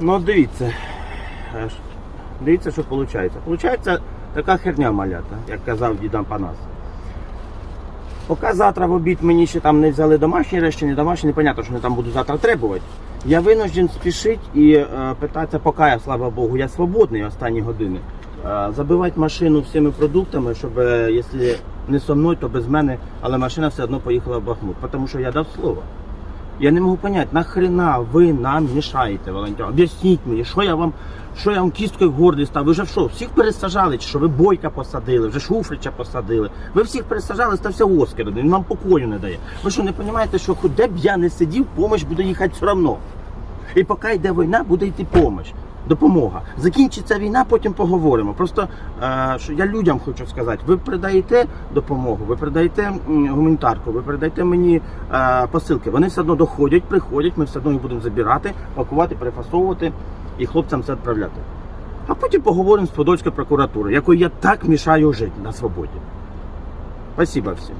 Ну, дивіться. Дивіться, що виходить. Получається така херня малята, як казав дідам Панас. Поки завтра в обід мені ще там не взяли домашні речі, не домашні, непонятно, що вони там будуть завтра требувати. Я винужден спішити і е, питатися, поки я, слава Богу, я свободний останні години. Е, забивати машину всіми продуктами, щоб е, якщо не со мною, то без мене, але машина все одно поїхала в Бахмут, тому що я дав слово. Я не можу зрозуміти, нахрена ви нам мішаєте, волонтер? Об'ясніть мені, що я вам, що я вам кісткою гордий став? Ви вже що, всіх пересажали, чи що ви бойка посадили, вже Шуфрича посадили. Ви всіх пересажали, стався Оскар, він вам покою не дає. Ви що не розумієте, що де б я не сидів, помощь буде їхати все одно. І поки йде війна, буде йти помощь. Допомога. Закінчиться війна, потім поговоримо. Просто е, що я людям хочу сказати, ви передаєте допомогу, ви передаєте гуманітарку, ви передаєте мені е, посилки. Вони все одно доходять, приходять, ми все одно їх будемо забирати, пакувати, перефасовувати і хлопцям це відправляти. А потім поговоримо з Подольською прокуратурою, якою я так мішаю жити на свободі. Спасибо всім.